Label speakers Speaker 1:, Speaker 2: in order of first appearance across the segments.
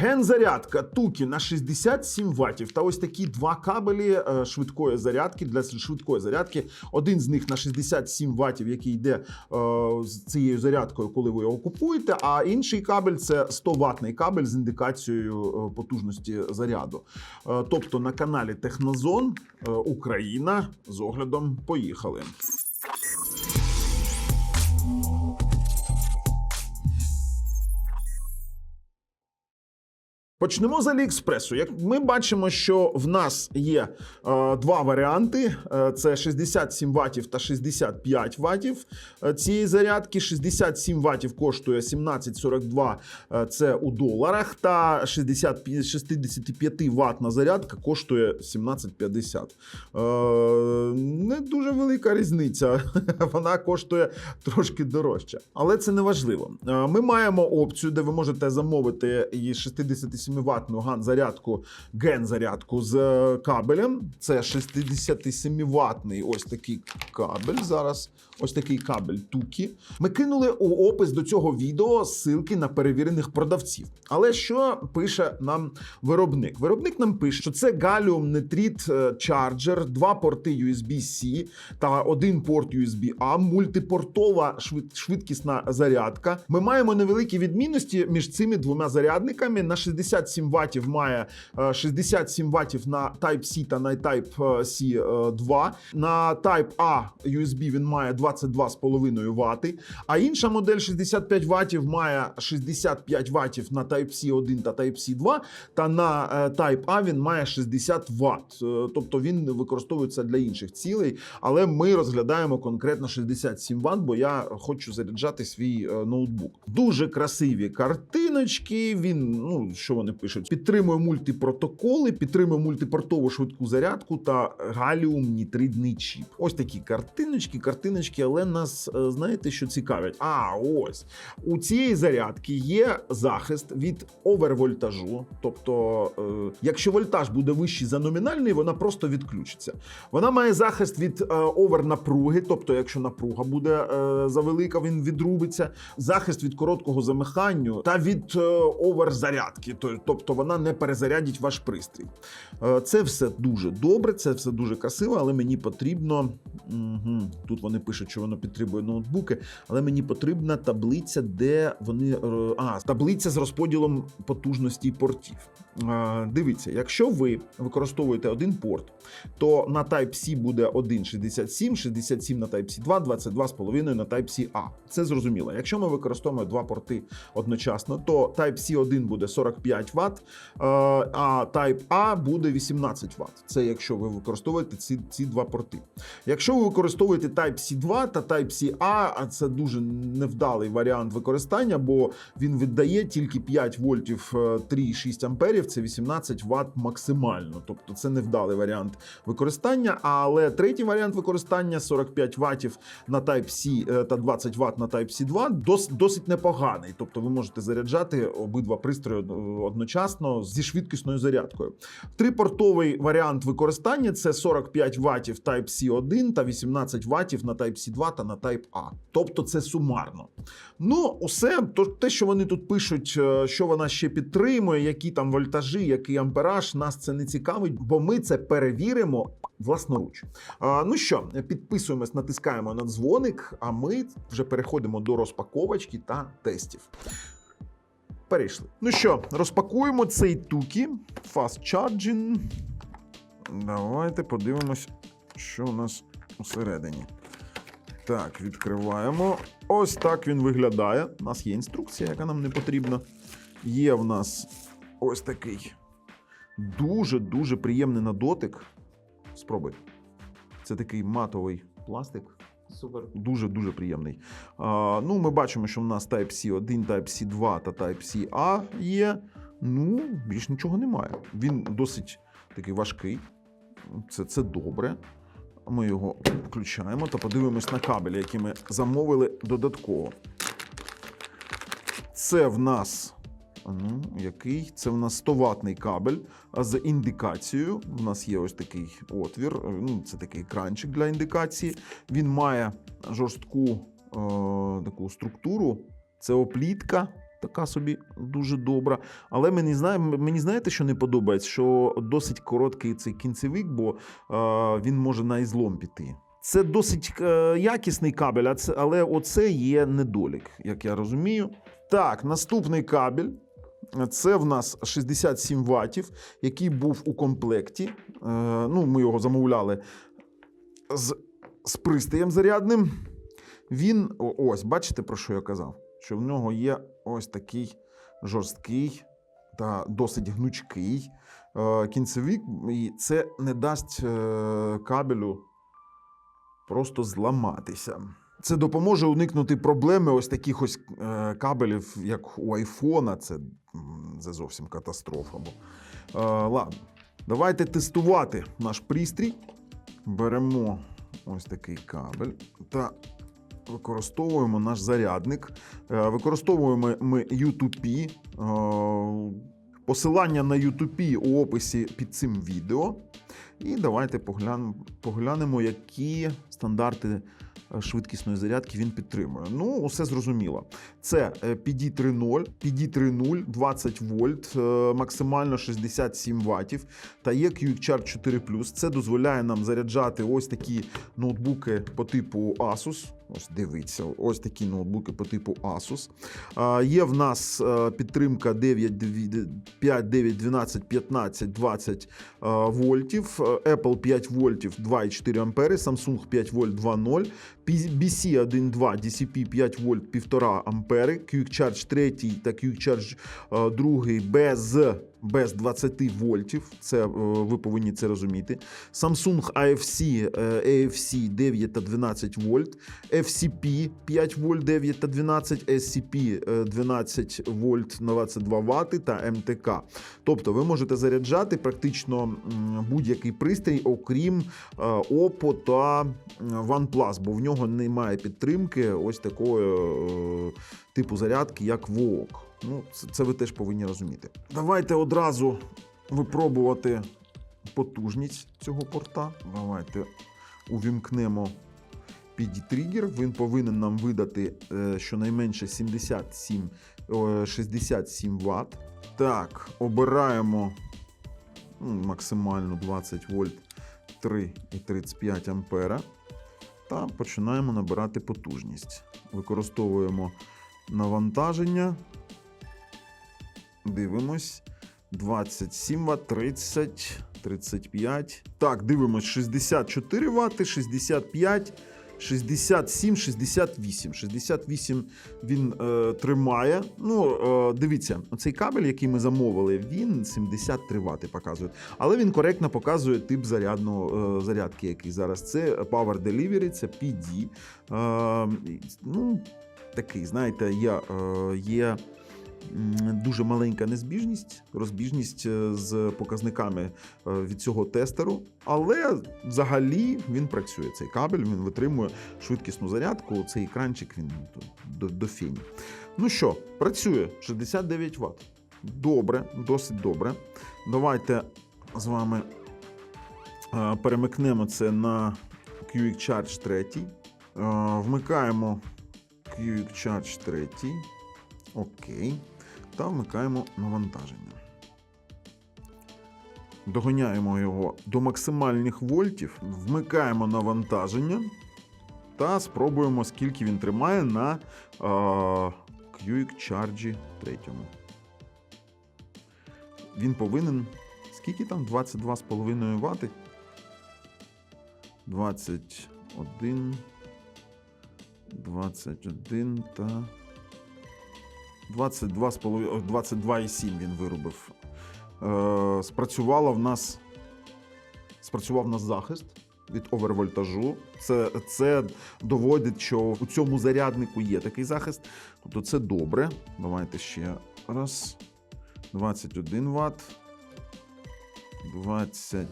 Speaker 1: Гензарядка Тукі на 67 ватів. Та ось такі два кабелі е, швидкої зарядки для швидкої зарядки. Один з них на 67 ватів, який йде е, з цією зарядкою, коли ви його купуєте. А інший кабель це 100 ватний кабель з індикацією е, потужності заряду. Тобто на каналі Технозон Україна з оглядом поїхали. Почнемо з Аліекспресу. Як ми бачимо, що в нас є е, два варіанти: Е, це 67 ватів та 65 ватів е, цієї зарядки. 67 ватів коштує 17,42 е, це у доларах, та 60, 65 ватна зарядка коштує 17,50. Е, не дуже велика різниця. Вона коштує трошки дорожче. Але це не важливо. Ми маємо опцію, де ви можете замовити і 67 ватну ган зарядку, ген зарядку з е, кабелем. Це 67 ватний ось такий кабель. Зараз ось такий кабель Тукі. Ми кинули у опис до цього відео ссылки на перевірених продавців. Але що пише нам виробник? Виробник нам пише, що це Gallium Nitride е, Charger, два порти USB-C та один порт USB-A, мультипортова швид- швидкісна зарядка. Ми маємо невеликі відмінності між цими двома зарядниками. На 67 ватів має е, 67 ватів на Type-C та на Type-C 2. На Type-A USB він має 22,5 вати. А інша модель 65 ватів має 65 ватів на Type-C 1 та Type-C 2. Та на е, Type-A він має 60 Вт. Е, Тобто він використовується для інших цілей. Але ми розглядаємо конкретно 67 Вт, бо я хочу заряджати свій е, ноутбук. Дуже красиві картиночки. Він, ну що вони пишуть, підтримує мультипротоколи, підтримує мультипортову швидку зарядку та галіум нітридний чіп. Ось такі картиночки, картиночки, але нас е, знаєте, що цікавить? А ось у цієї зарядки є захист від овервольтажу. Тобто, е, якщо вольтаж буде вищий за номінальний, вона просто відключиться. Вона має захист від е, овернапруги, тобто, якщо напруга буде завелика, він відрубиться. Захист від короткого замиханню та від оверзарядки, то- тобто вона не перезарядить ваш пристрій. Е, Це все дуже добре, це все дуже красиво, але мені потрібно. Угу, тут вони пишуть, що воно підтримує ноутбуки, але мені потрібна таблиця, де вони. е, А, таблиця з розподілом потужності портів. Е, Дивіться, якщо ви використовуєте один порт, то на Type-C буде 1,67, 67 на Type-C 2, 22,5 на Type-C A. Це зрозуміло. Якщо ми використовуємо два порти одночасно, то Type-C 1 буде 45 Вт, е, а Type-A буде 18 Вт. Це якщо ви використовуєте ці, ці два порти. Якщо ви використовуєте Type-C 2 та Type-C A, а це дуже невдалий варіант використання, бо він віддає тільки 5 вольтів е, 3,6 амперів, це 18 Вт максимально. Тобто це невдалий варіант використання. Але третій варіант використання 45 ватів на Type-C е, та 20 Вт на Type-C 2 досить непоганий. Тобто ви можете заряджати обидва пристрої одночасно зі швидкісною зарядкою. Трипортовий варіант використання це 45 ватів Type-C 1 та 18 ватів на Type-C 2 та на Type-A. Тобто це сумарно. Ну, усе то те, що вони тут пишуть, е, що вона ще підтримує, які там вольтажі, який ампераж, нас це не цікавить, бо ми це перевіримо власноруч. А, ну що, підписуємось, натискаємо на дзвоник, а ми вже переходимо до розпаковочки та тестів. Перейшли. Ну що, розпакуємо цей тукі Fast Charging. Давайте подивимось, що у нас усередині. Так, відкриваємо. Ось так він виглядає. У нас є інструкція, яка нам не потрібна. Є в нас ось такий дуже-дуже приємний на дотик. Спробуй. Це такий матовий пластик.
Speaker 2: Супер.
Speaker 1: Дуже-дуже приємний. А, ну, ми бачимо, що в нас Type-C 1, Type-C 2 та Type-C A є. Ну, більш нічого немає. Він досить такий важкий. Це, це добре. Ми його включаємо та подивимось на кабелі, які ми замовили додатково. Це в нас. Ну, який? Це в нас 100 ватний кабель з індикацією. У нас є ось такий отвір. е, Ну, це такий екранчик для індикації. Він має жорстку е, таку структуру. Це оплітка. така собі дуже добра. Але мені знає, мені знаєте, що не подобається, що досить короткий цей кінцевик, бо е, він може на ізлом піти. Це досить е, якісний кабель, а це, але оце є недолік, як я розумію. Так, наступний кабель. Це в нас 67 ватів, який був у комплекті. Е, ну, ми його замовляли з, з пристроєм зарядним. Він, ось, бачите, про що я казав? Що в нього є ось такий жорсткий та досить гнучкий е, кінцевик, і це не дасть е, кабелю просто зламатися. Це допоможе уникнути проблеми ось таких ось е, кабелів, як у айфона. Це, це зовсім катастрофа. Е, ладно, давайте тестувати наш пристрій. Беремо ось такий кабель та використовуємо наш зарядник. Е, Використовуємо ми U2P. Е, Посилання на U2P у описі під цим відео. І давайте поглянемо, поглянемо, які стандарти швидкісної зарядки він підтримує. Ну, усе зрозуміло. Це е, PD3.0, PD3.0, 20 вольт, е, максимально 67 ватів. та є Quick Charge 4 Це дозволяє нам заряджати ось такі ноутбуки по типу Asus. Ось дивіться, ось такі ноутбуки по типу Asus. Є в нас е, підтримка 9, 5, 9, 12, 15, 20 е, вольтів, е, Apple 5 вольтів 2,4 ампери, Samsung 5 вольт 2,0, BC 1.2, DCP 5 вольт 1,5 ампери, Quick Charge 3 та Quick Charge 2 без, без 20 вольтів. Це, е, ви повинні це розуміти. Samsung AFC, е, AFC 9 та 12 вольт, FCP 5 вольт 9 та 12, SCP е, 12 вольт на 22 Вт та МТК. Тобто ви можете заряджати практично будь-який пристрій, окрім е, Oppo та OnePlus, бо в нього немає підтримки ось такої типу зарядки, як VOOC. Ну, це, це ви теж повинні розуміти. Давайте одразу випробувати потужність цього порта. Давайте увімкнемо PD-тригер. Він повинен нам видати е, щонайменше 77, е, 67 Вт. Так, обираємо ну, максимально 20 вольт 3,35 ампера. Та починаємо набирати потужність. Використовуємо навантаження. Дивимось. 27 Вт, 30, 35. Так, дивимось 64 Вт, 65, 67, 68. 68 він е, тримає. Ну, е, дивіться, цей кабель, який ми замовили, він 73 Вт показує. Але він коректно показує тип зарядного, е, зарядки, який зараз. Це Power Delivery, це PD. Е, ну, такий, знаєте, є, е, є дуже маленька незбіжність, розбіжність е, з показниками е, від цього тестеру. Але взагалі він працює. Цей кабель він витримує швидкісну зарядку. Цей екранчик він до, до фіні. Ну що, працює 69 Вт. Добре, досить добре. Давайте з вами перемикнемо це на Quick Charge 3. Е, Вмикаємо Quick Charge 3. Окей. Та вмикаємо навантаження. Догоняємо його до максимальних вольтів, вмикаємо навантаження та спробуємо, скільки він тримає на е, Quick Charge 3. Він повинен. Скільки там? 22,5 Вт? 21. 21 та 22,5 22,7 він виробив. Е, спрацювала в нас спрацював в нас захист від овервольтажу. Це, це доводить, що у цьому заряднику є такий захист. Тобто це добре. Давайте ще раз. 21 Вт. 20.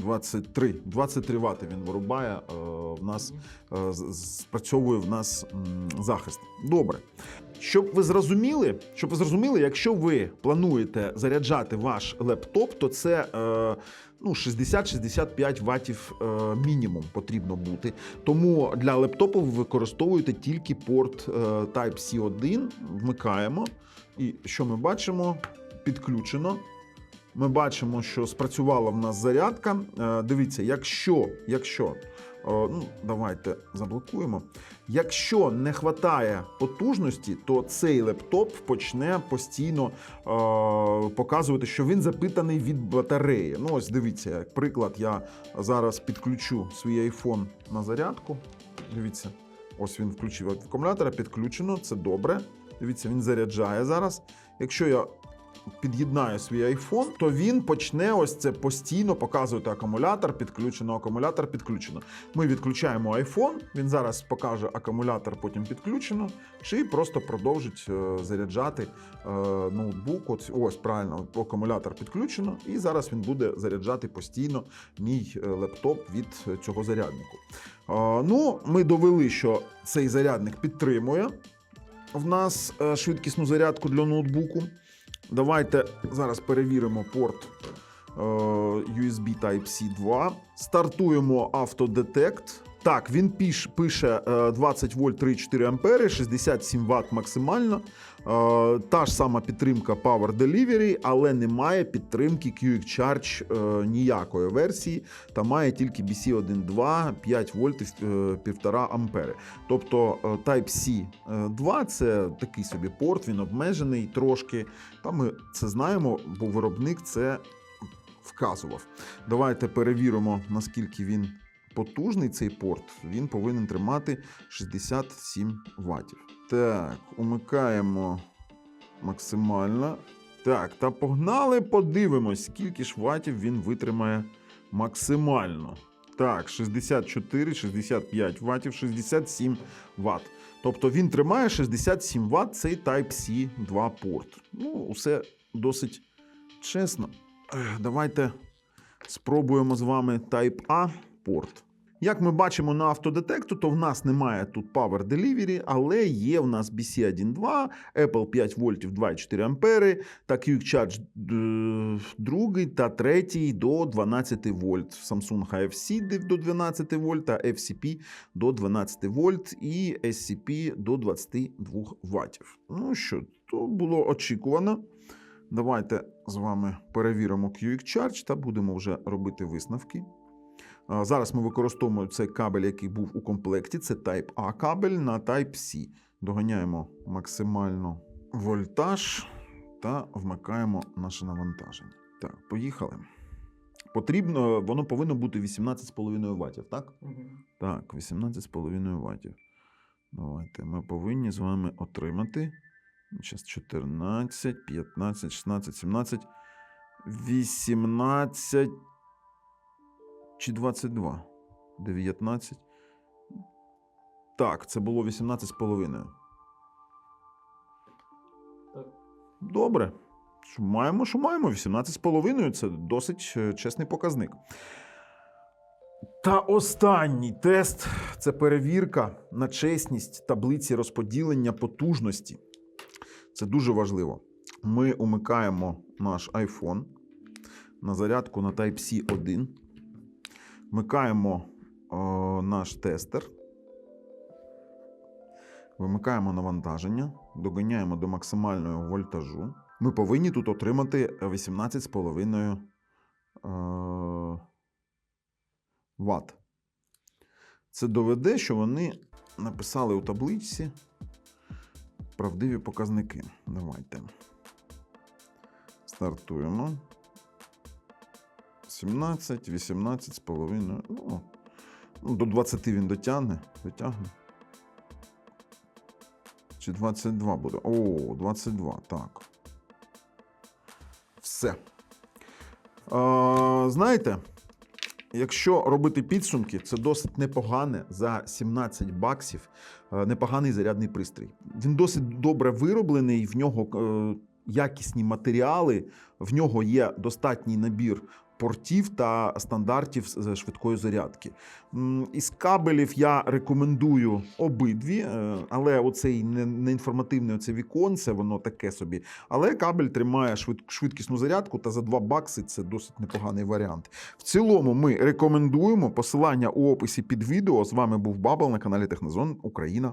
Speaker 1: 23. 23 Вт він вирубає. Е, в нас е, спрацьовує в нас м, захист. Добре. Щоб ви зрозуміли, щоб ви зрозуміли, якщо ви плануєте заряджати ваш лептоп, то це е, ну, 60-65 ватів е, мінімум потрібно бути. Тому для лептопу ви використовуєте тільки порт е, Type-C 1, вмикаємо. І що ми бачимо? Підключено. Ми бачимо, що спрацювала в нас зарядка. Е, Дивіться, якщо, якщо е, ну, давайте заблокуємо. Якщо не вистачає потужності, то цей лептоп почне постійно е, показувати, що він запитаний від батареї. Ну, ось дивіться, як приклад, я зараз підключу свій iPhone на зарядку. Дивіться, ось він включив акумулятора, підключено, це добре. Дивіться, він заряджає зараз. Якщо я під'єднаю свій iPhone, то він почне ось це постійно показувати акумулятор, підключено, акумулятор підключено. Ми відключаємо iPhone, він зараз покаже акумулятор, потім підключено, чи просто продовжить е, заряджати е, ноутбук. Ось, ось правильно, акумулятор підключено, і зараз він буде заряджати постійно мій е, лептоп від цього заряднику. Ну, ми довели, що цей зарядник підтримує в нас швидкісну зарядку для ноутбуку. Давайте зараз перевіримо порт е, USB Type-C 2. Стартуємо автодетект. Так, він піш, пише е, 20 вольт 3,4 ампери, 67 Вт максимально. Е, Та ж сама підтримка Power Delivery, але немає підтримки QX Charge е, ніякої версії, та має тільки BC 1.2, 5 вольт і, е, 1,5 ампери. Тобто е, Type-C 2 це такий собі порт, він обмежений трошки. Та ми це знаємо, бо виробник це вказував. Давайте перевіримо, наскільки він потужний цей порт. Він повинен тримати 67 ватів. Так, умикаємо максимально. Так, та погнали, подивимось, скільки ж ватів він витримає максимально. Так, 64, 65 ватів, 67 ватт. Тобто він тримає 67 Вт цей Type-C 2 порт. Ну, усе досить чесно. Давайте спробуємо з вами Type-A порт. Як ми бачимо на автодетекту, то в нас немає тут Power Delivery, але є в нас BC 1.2, Apple 5 вольтів 2,4 ампери, та Quick Charge е, другий та третій до 12 вольт. Samsung HFC до 12 вольт, та FCP до 12 вольт і SCP до 22 ваттів. Ну що, то було очікувано. Давайте з вами перевіримо QX Charge та будемо вже робити висновки. Зараз ми використовуємо цей кабель, який був у комплекті. Це Type A кабель на Type C. Доганяємо максимально вольтаж та вмикаємо наше навантаження. Так, поїхали. Потрібно, воно повинно бути 18,5 ватів, так? Так, 18,5 ватів. Давайте ми повинні з вами отримати. Зараз 14, 15, 16, 17, 18 чи 22. 19. Так, це було 18,5.
Speaker 2: Так.
Speaker 1: Добре. Що маємо, що маємо. 18,5 це досить е, чесний показник. Та останній тест це перевірка на чесність таблиці розподілення потужності. Це дуже важливо. Ми умикаємо наш iPhone на зарядку на Type-C 1. Вмикаємо е, наш тестер. Вимикаємо навантаження, доганяємо до максимального вольтажу. Ми повинні тут отримати 18,5 е, Вт. Це доведе, що вони написали у табличці правдиві показники. Давайте. Стартуємо. 17, 18 з половиною. Ну, ну, до 20 він дотягне. Дотягне. Чи 22 буде? О, 22, так. Все. А, знаєте, якщо робити підсумки, це досить непогане за 17 баксів. е, Непоганий зарядний пристрій. Він досить добре вироблений, в нього е, якісні матеріали, в нього є достатній набір портів та стандартів швидкої зарядки. Із кабелів я рекомендую обидві, е, але оцей не- неінформативне оце віконце, воно таке собі. Але кабель тримає швидкісну зарядку, та за 2 бакси це досить непоганий варіант. В цілому ми рекомендуємо посилання у описі під відео. З вами був Бабл на каналі Технозон Україна.